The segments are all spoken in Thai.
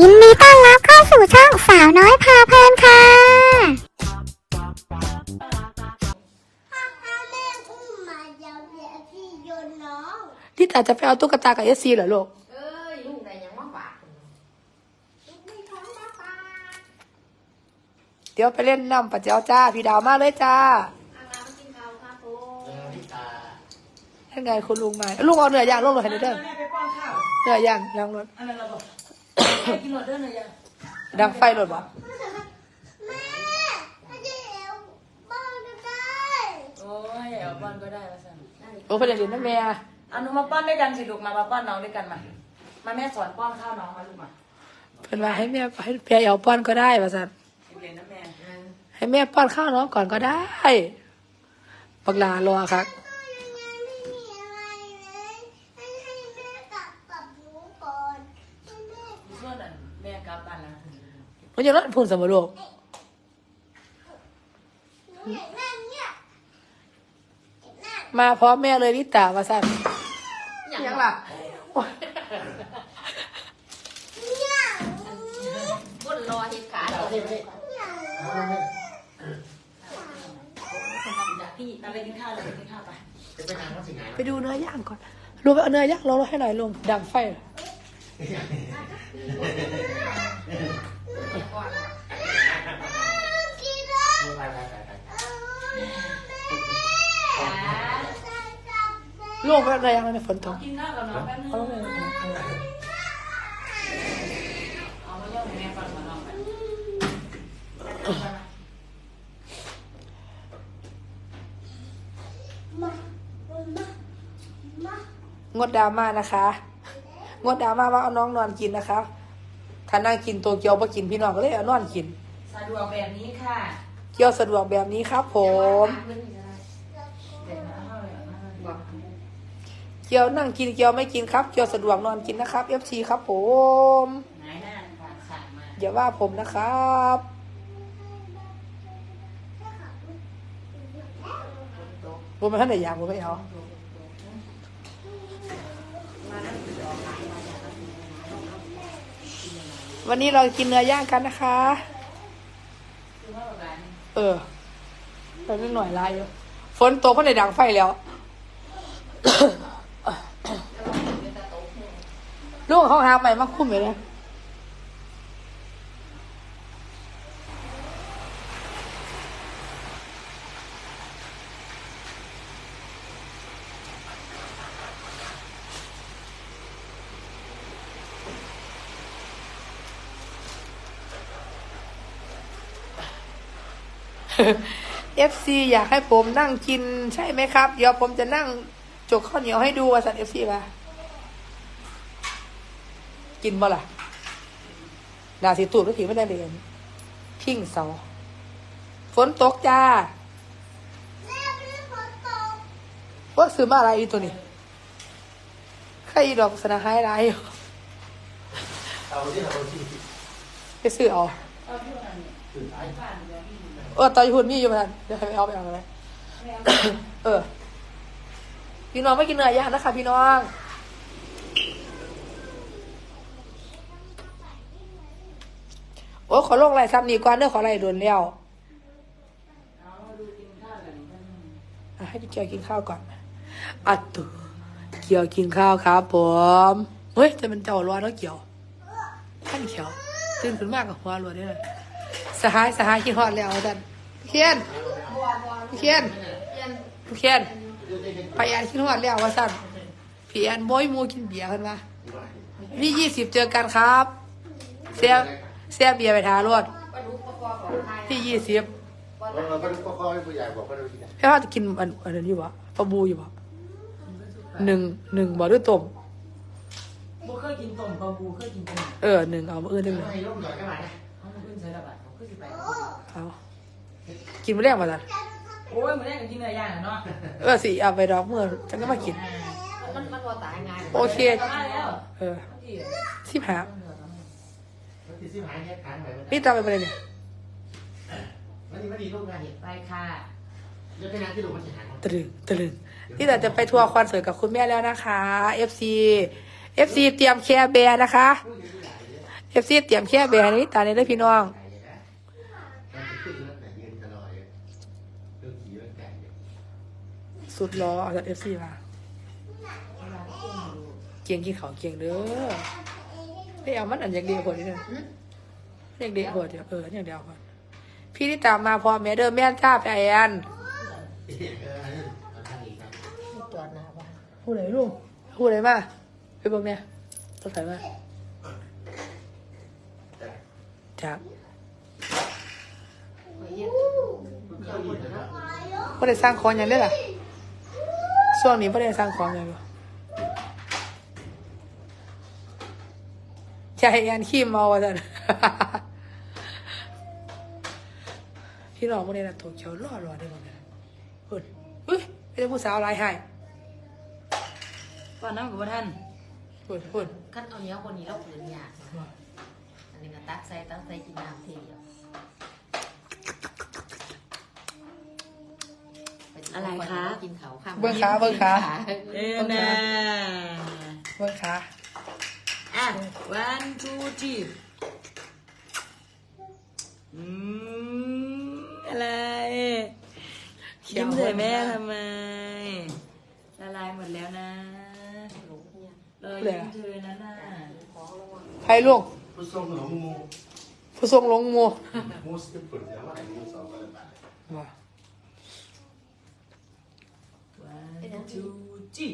ยินดีต้อนรับเข้าสู่ช่องสาวน้อยพาเพลินค่ะถ้าถ้าแม่อุ้มมาเดี๋ยวเดี๋ยวพี่โยนน้องนี่อาจจะไปเอาตุ๊กตากับเอสซีเหรอลูกเอ้ยลูกได้ยังมาฝากไม่ท้องนะป้าเดี๋ยวไปเล่นน้ำปัจเจ้าจ้า พี่ดาวมาเลยจ้าอาน้ำกินข้าวครับผมยังไงคุณลุงมา ลุงเอาเนื้อย่างลงรถให้หน่อยเด้อแม่ไปป้อนข้าวเนื้อย่างล้างรถอันนั้นเราบอกไป กินหมดเด้อหน่อยยังดังไฟรถวะแม่ถ้าจะเอวบ้านก็ได้โอ้ยเอาป้อนก็ได้ละสันโอ้เพื่อนเรียนนั่นแม่เอาหนูมาป้อนด้วยกันสิลูกมามาป้อนน้องด้วยกันมา มาแม่สอนป้อนข้าวน้องมาลูกมาเพื่อนว่าให้แม่ให้แม่เอาป้อนก็ได้ว่าสันเรียนนะแม่ให้แม่ป้อนข้าวน้องก่อนก็ได้ปักลารอครับ ก็ยังไงไม่มีอะไรเลยให้ให้แม่กลับกับหนูก่อนให้แม่ ส่วนนั้นแม่กลับบ้านแล้ว มันจะรถพูนสมบูรณ์หนูอยากนั่งเนี่ยอยากนั่งมาพร้อมแม่เลยนิตาว่าสันยังล่ะเนี่ยบนรอเห็ดขาเราพี่เราไปกินข้าวเลยไปกินข้าวไปไปดูเนื้อย่างก่อนลุงไปเอาเนื้อย่างลงรถให้หน่อยลุงดังไฟเหรอ กินแล้ว ลุงไปเอาเนื้อย่างในฝนตกกินข้าวกับน้องแป๊บนึงเอาลงเลยเอามาย่อแม่ก่อนมาน้องไปมามามางดดราม่านะคะ งดดราม่าว่าเอาน้องนอนกินนะคะถ้านั่งกินตัวเกียวบ่กินพี่น้องก็เลยเอานอนกิน สะดวกแบบนี้ค่ะ เกียวสะดวกแบบนี้ครับ ผม เดี๋ยวนะเอาเลยเอาเลยบอก เกียวนั่งกินเกียวไม่กินครับ เกียวสะดวกนอนกินนะครับ FC ครับผมหายหน้าค่ะสั่งมาอย่าว่าผมนะครับผมไม่ท่านไหนอยากผมไม่เอาวันนี้เรากินเนื้อย่างกันนะคะ คือว่าแบบนี้เออไปนิดหน่อยลายอยู่ฝนตกเพราะในดังไฟแล้ว ลูกเขาหาใหม่มาคุ้มอยู่เลยเอฟซีอยากให้ผมนั่งกินใช่ไหมครับ เดี๋ยวผมจะนั่งจกข้าวเหนียวให้ดูว่าสัตว์เอฟซีมา กินบ่ล่ะดาสีตูดก็ถือไม่ได้เรียนพิ้งเสาฝนตกจ้าแม่ไม่ได้ฝนตกว่าซื้อมาอะไรอีตัวนี้ใครอีดอกสนาหายไรอยู่เอาที่เราที่ไปซื้อเอาเอาที่วันนี้ตื่นสายผ่านเดี๋ยวพี่เอตอนอยู่หุ่นมีอยู่พันเดี๋ยวให้ไปเอาไปเอาอะไรเออ พี่น้องไม่กินเนื้อย่างนะคะพี่น้อง อ้ขอลงไรซ้ำนี่ก่อนเด้อขอไรโดนแล้วให้พี่เกียวกินข้าวก่อนอัดตัวเกียวกินข้าวครับผมเฮ้ยจะเป็นเจ้าร้อนแล้วเกียวท่านเขียวตื่นขึ้นมากกับหัวรัวด้เลยสหายสหายกินฮอดแล้วท่านเคียนเคียนเคียนไปแอนกินฮอดแล้วว่าสั่นพี่แอนโบยมูกินเบียร์กันมาพี่ยี่สิบเจอกันครับเสีย เสียเบียร์ไปทารถพี่ยี่สิบเราก็ก็ค่อยผู้ใหญ่บอกว่าเราที่ไหนพี่ว่าจะกินอันอันนั้นอยู่ปะปลาบูอยู่ปะหนึ่งหนึ่งบ่ด้วยต้มบุเคยกินต้มปลาบูเคยกินต้มเออหนึ่งเอามาเอื้อนหนึ่งให้ร่มหน่อยก็มานะเขามาขึ้นใช้ระบาดเขาขึ้นสิไปเอากินไม่แรกมาสันโอ้ยเหมือนได้กินเนื้อย่างอะเนาะเออสิเอาไปดอกเมื่อจังก็มากินมันมันพอตายง่ายโอเคกลับมาแล้วเออที่สิบหาวัน ที่สิบหายแค่ค้างไปนี่ตามไปไปเลยเนี่ยวันนี้วันนี้ร่มงานเห็นไปค่ะเดี๋ยวไปงานที่ดูมันจะหายตรึงตรึงนี่แต่จะไปทัวร์คอนเสิร์ตกับคุณแม่แล้วนะคะ FC FC เตรียมแคร์แบร์นะคะเอฟซีเตรียมแค่แบร์นี้ตาในเด้อพี่น้องไก่นะมันจะขึ้นแล้วแต่ยืนตลอดเลยเรื่องขี่เรื่องไก่เนี่ยสุดล้อเอาจากเอฟซีมาเกียงกินเขาวเกียงเด้อไม่เอามันอันอย่างเดียวคนนี้เลย อย่างเดียวคนเดียวเอออย่างเดียวคนพี่ที่ตามมาพร้อมแม่เด้อแม่นจ้าพี่แอนเอออันนี้เอาทางอีกครับจอดหน้าบ้านพูดไหนลูกพูดไหนมาไปเบิ่งเนี่ยต้องใส่มาจากไปเยี่ยมมันก็ดีนะไม่ได้สร้างของอย่างนี้ล่ะช่วงนี้ไม่ได้สร้างของอย่างเดียวใจแอนขี้เมาอะท่าน พี่น้องมื่อนี้นะตัวเขียวรอรอได้หมดเลยเฮ้ยเฮ้ยเป็นผู้สาวลายให้ป้อนน้ำกับท่านเฮ้ยเฮ้ยขั้นเอาเนี้ยคนนี้เราขืนยากอันนี้ก็ตักใส่ตักใส่กินน้ำทีเดียวกินเขาข้ามเบิ้งขาเบิ้งขาเอ็นะเบิ้งขาอะ one two three อืม อะไรยิ้มใส่แม่ทำไม ละลายหมดแล้วนะรอยยิ้มเธอนะน่ะใครลูก ผู้ทรงหลงงูผู้ทรงลงงูงูสิบปุ่นแล้วว่าไอ้งูสองก็เลยบาทว่า one two three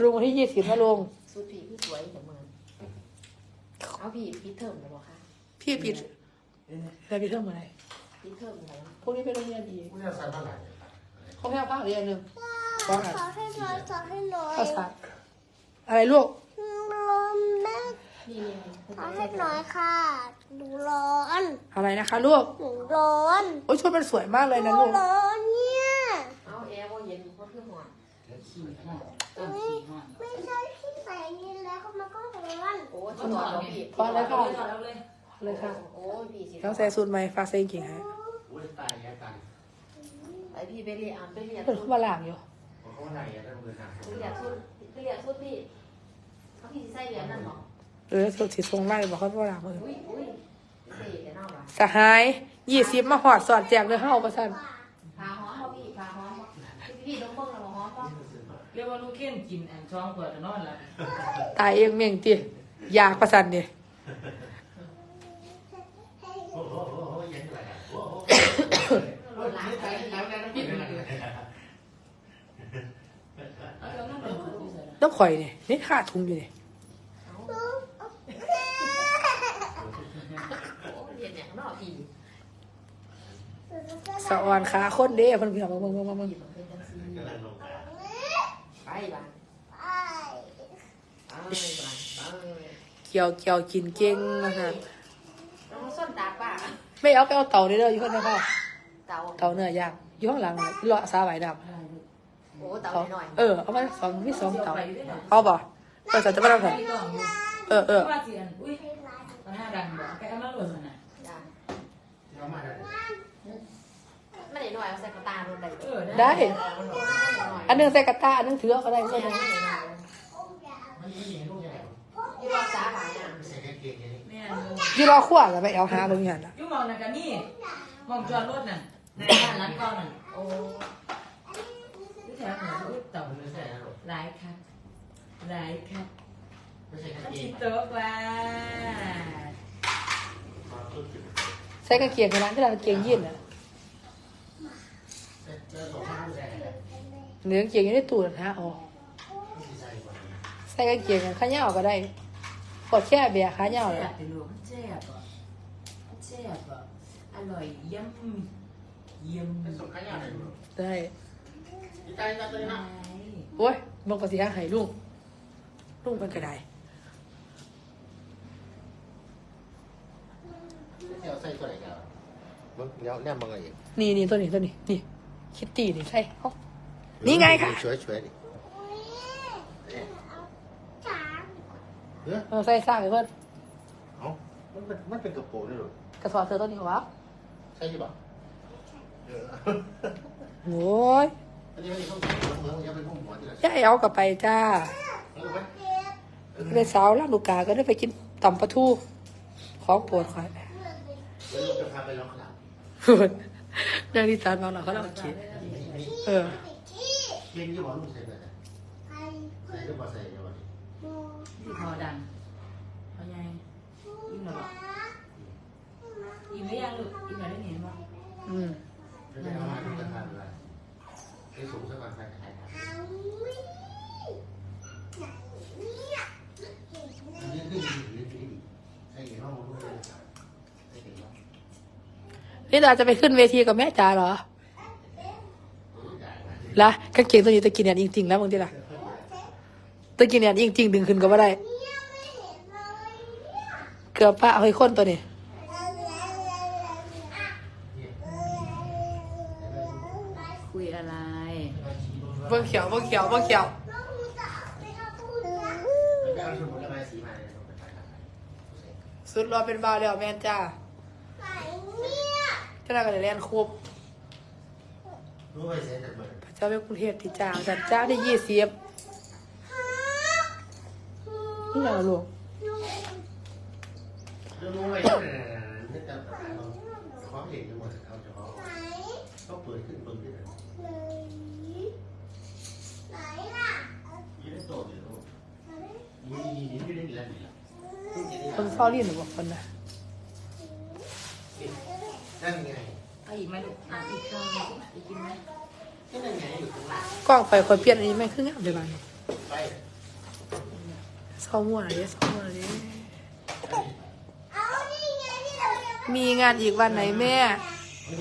ลุงวันที่ยี่สิบนะลุงสุดผีพี่สวยแต่เมืองเอาพี่พี่เทิมเลยบอกค่ะพี่ผิดแล้วพี่เท่าเมื่อไห ร่พี่เทิมอะไรพวกนี้ไปโรงเรียนอีกผู้จะใส่เท่าไหร่เขาแค่ภาคเรียนหนึ่งว่าขอให้น้อยขอให้น้อยภาษาอะไรลูกร้อนแม่นี่นี่ขอให้น้อยค่ะหนูร้อนอะไรนะคะลูกหนูร้อนโอ้ยชุดมันสวยมากเลยหนูนะลูกร้อนเนี่ยเอาแอร์ว่าเย็นเพราะเครื่องหัวขี่ห้องต้องขี่ห้องไม่ใช่พี่ใส่นี่แล้วมันก็ร้อนโอ้ยถอดแล้วพี่พอแล้วค่ะถอดเอาเลยเลยค่ะโอ้ยพี่สิต้องใส่สูตรใหม่ฝากใส่กางเกิ่ งให้อุ้ยตายแย่ตันไอพี่ไปเรียนไปเรียนเปิดเข้ามาล่างอยู่เพราะเขาไหนอะได้มือหนักไปเรียนสุดไปเรียนสุดพี่เขาพี่ใส่เหรียญนั่นหรอเออสุดสีทรงไล่บอกเขาว่าล่างมืออุ้ยอุ้ยเสียเนาะว่ะสหายยี่สิบมาหอดสอดแจกเลยเฮ้าประชันพาฮ้อมพี่พาฮ้อมพี่พี่ต้องเบิ่งแล้วฮ้อมป่ะเรียกว่าลูกเข็นกินแอนช่องเปิดนอนแล้วตายเองเม่งตีอยากประชันเนี่ย โอ้โหโอ้โหยังไงอะโอ้โห รถล้างไป แล้วแล้วปิดเลย เอาแล้วนั่งลงที่ใส่ ต้องข่อยเนี่ยนี่ขาดทุงอยู่เนี่ยโอ้เรียนอย่างนอกพี่สะออนขาคนเด้เพิ่นพี่น้องมึงมึงมึงมึงเป็นจังซี่กำลังลงกันไปบ้านไอ้ไปบ้านไปเกี่ยวเกี่ยวกินเก่งนะคะแล้วมันส้นตาป้าไม่เอาไปเอาเต่าเด้ออยู่ข้างในพ่อเต่าเต่าเนื้อย่างอยู่ข้างหลังเลยเลาะสาหวายดำ โอ้เต่าหน่อยเออเอามาสองมีสองเสียวเต่าไปอยู่ด้วยนะเอาบ่เออจะจะมาทำไม่ไงต้องอยู่เออเออว่าเสียนอุ้ยมันน่าดังบอกแกเอามาหล่นน่ะจ้าที่เขามาได้ไม่ได้หน่อยเอาใส่กระตาลงไปเออได้ อันหนึงนใส่กระตาอันหนึงถือเอาก็ได้ก็ได้มันไม่เห็นลูกยังไงที่ว่าสาบานอะไม่ใส่กางเกงอย่างนี้แม่อยี่รอขั้วแล้วไปเอาหาเบิ่งหันล่ะยุ่งมองน่ะกันนี่มองจอดรถน่ะในบ้านร้านก้อนน่ะโอ้ที่ แถวหนูอุ้ยเต่ามันไม่ใช่นะลูกหลายครับหลายครับไม่ใช่กางมันเกชิงโต๊ะว่ามาสุดจุดใส่กางเกงขนาดที่เรากางเกงยีนน่ะเจอสองข้างแดงเนื้อกางเกงอยู่ในตู้น่ะฮะอ๋อไม่ใช่กว่าใส่กางเกงขาเหย้าก็ได้กดแค่เบียร์ขาเหย้าเลยแซ่บไปลูกมันแซ่บอะมันแซ่บอะอร่อยเยี่ยมเยี่ยม เป็นสองข้างยาวเลยลูก ได้ ดีใจจังเลยนะโอ้ยมันก็สิหาให้ลุงลุงเป็นก็ได้เดี๋ยวใส่ตัวไหนกันมึงเดี๋ยวแนมมึงอะไรอีกนี่นี่ตัวนี้ตัวนี้นี่คิตตี้นี่ใช่เอ้านี่ไงค่ะช่วยช่วยดิจ๋าเฮ้ยเออใส่ซ่ากให้เพิ่นเอ้ามันเป็นมันเป็นกระโปรงนี่หรอกกระสอบเสื้อตัวนี้วะใช่ใช่ป่ะเออ โอ้ย อันนี้ไม่ได้ต้องใส่หัวเมืองยังเป็นห้องหัวที่ไหนย่าเอากลับไปจ้ารู้ไหมเป็นสาวลำลูกกาก็ได้ไปกินต่ำปลาทูเของโปรดคอยแล้วลูกจะพาไปล็อกหลังนางที่ตานบางหลังเขาเล่าคิดเออเก่งยี่ห้อลูกใส่ไปไหนไปใส่ก็บอกใส่ยี่ห้อนี้ดูที่พอดังเอาไงอิ่มหรออิ่มหรือยังลูกอิ่มหรือยังเห็นป่ะอืม ไม่ได้เอามาทุกประการเลย ไอ้สูงสักวันไปขายครับเอาวิเนี่ยอันนี้คือดีดีดีใส่เกี่ยวกับลูกเลยใส่เกี่ยวกับนี่ดาจะไปขึ้นเวทีกับแม่จ๋าเหรอละกางเกงตัวนี้ตะกินเนี่ยจริงๆแล้วบางทีล่ะตะกินเนี่ยจริงๆดึงขึ้นก็ไม่ได้ เกือบปะเอาให้คนตัวนี้ คุยอะไรเบิ่งเขียวเบิ่งเขียวเบิ่งเขียวแล้วก็เอาสมุนไพรสีมาเนี่ยไปขายครับสุดรอเป็นบาวแล้วแม่นจ้าเจ้าหน้าก็เลยเรียนคูบรู้ไปเซ็นจากเบอร์พระเจ้าเป็นกรุงเทพที่จ้าจัดจ้าได้ยี่สิบนี่เหรอลูกรู้ไปที่ไหนนี่แต่เขาเห็นทั้งหมดเขาจะเขา เขาเปิดขึ้นเปิดขึ้นยี่ได้โตอยู่ลูกยี่ยี่ยี่ได้ดีแล้วดีแล้วคนเฝ้ารีนหรือบอกคนนะนั่นไงเอาอีกไหมลูกอะอีกคำหนึ่งอีกกินไหมนั่นไงอยู่ตรงหลังกล้องไปคนเปลี่ยนอันนี้ไม่ขึ้นงามเลยบ้างไปซ้อมมั่วอะไรเนี่ยซ้อมมั่วอะไรเนี่ยมีงานอีกวันไหนแม่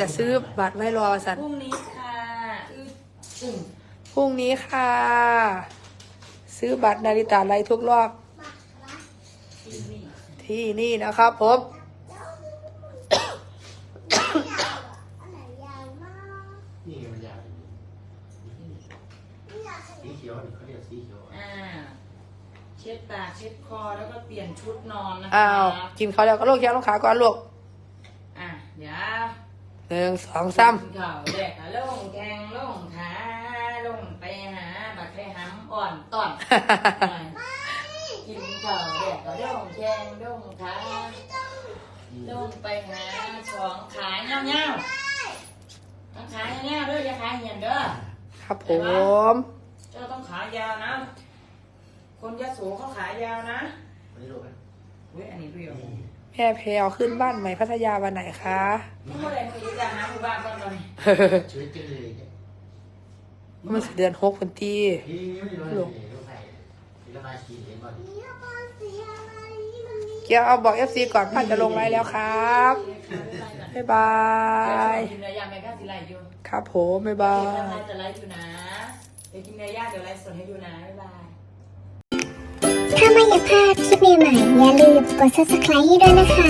จะซื้อบัตรไว้รอสันพรุ่งนี้ค่ะอืออึ่งพรุ่งนี้ค่ะ ซื้อบัตรนาฬิตาไลฟ์ทุกรอบ ที่นี่ที่นี่นะครับผมนี่มันยาวสีเขียวนี่เขาเรียกสีเขียวอ่าเช็ดปากเช็ดคอแล้วก็เปลี่ยนชุดนอนนะคะอ้าวกินข้าวแล้วก็ลูกแขนลูกขาก่อนลูกอะเดี๋ยว หนึ่งสองสามเข่าแดกอะลงแกงลงขาลงไปหาบักไข่หำอ่อนต่อนหน่อยกินเข่าแดกอะลงแกงลงขาลงไปหาสองขาเงี้ยวเงี้ยวๆต้องขาเงี้ยวๆเด้ออย่าขาเหียนเด้อครับผมเจ้าต้องขายาวนะ คนยะโสเขาขายาวนะอันนี้ดูไหมเว้ยอันนี้เรียว แม่แพรวขึ้นบ้านใหม่พัทยาวันไหนคะเมื่อไหร่มึงจะหาหมู่บ้านก่อนตอนนี้ชีวิตจริงเลยเนี่ยมันสิเดือนหกคนตีนี่ไม่รู้เลยลูกไผ่ระบายสีเห็นบ่ดิเกียวเอาบอกเอฟซีก่อนพ่านจะลงไลฟ์แล้วครับ บ๊ายบายกินเนื้อย่างแม่ก้าสิไลฟ์อยู่ครับผม บ๊ายบาเดี๋ยวยทำจะไลฟ์อยู่นะ เดี๋ยวกินเนื้อย่างเดี๋ยวไลฟ์สดให้ดูนะ บ๊ายบาย ถ้าไม่อยากพลาดคลิปใหม่ๆอย่าลืมกด subscribe ให้ด้วยนะคะ